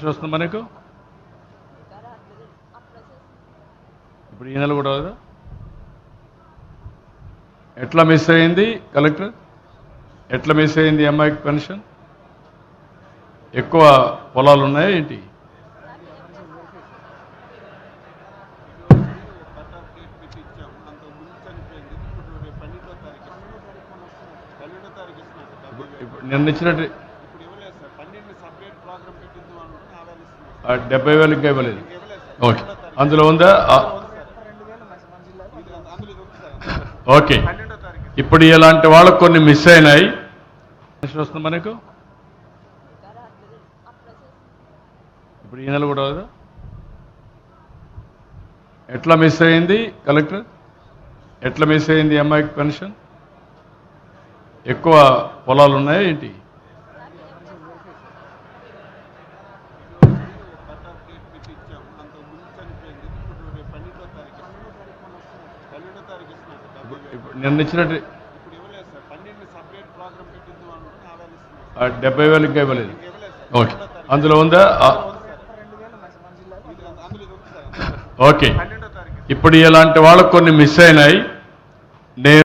Pension వస్తుంది మనకు? ఇప్పుడు ఈ నెల కూడా కదా ఎట్లా మిస్ అయింది కలెక్టర్ ఎట్లా మిస్ అయింది అమ్మాయికి పెన్షన్ ఎక్కువ పొలాలు ఉన్నాయా ఏంటి? కట్టాఫ్ డేట్ డెబ్బై వేలు ఇంకా ఇవ్వలేదు. ఓకే. అందులో ఉందా? ఓకే. ఇప్పుడు ఇలాంటి వాళ్ళకు కొన్ని మిస్ అయినాయి. వస్తుంది మనకు? ఇప్పుడు ఈ నెల కూడా కదా ఎట్లా మిస్ అయింది కలెక్టర్? ఎట్లా మిస్ అయింది అమ్మాయికి పెన్షన్ ఎక్కువ పొలాలు ఉన్నాయా ఏంటి? ఇస్తున్నారు ఆ డెబ్బై వేలు ఇంకా ఇవ్వలేదు. ఓకే. అందులో ఉందా? ఓకే. ఇప్పుడు ఇలాంటి వాళ్ళకు కొన్ని మిస్ అయినాయి. నేను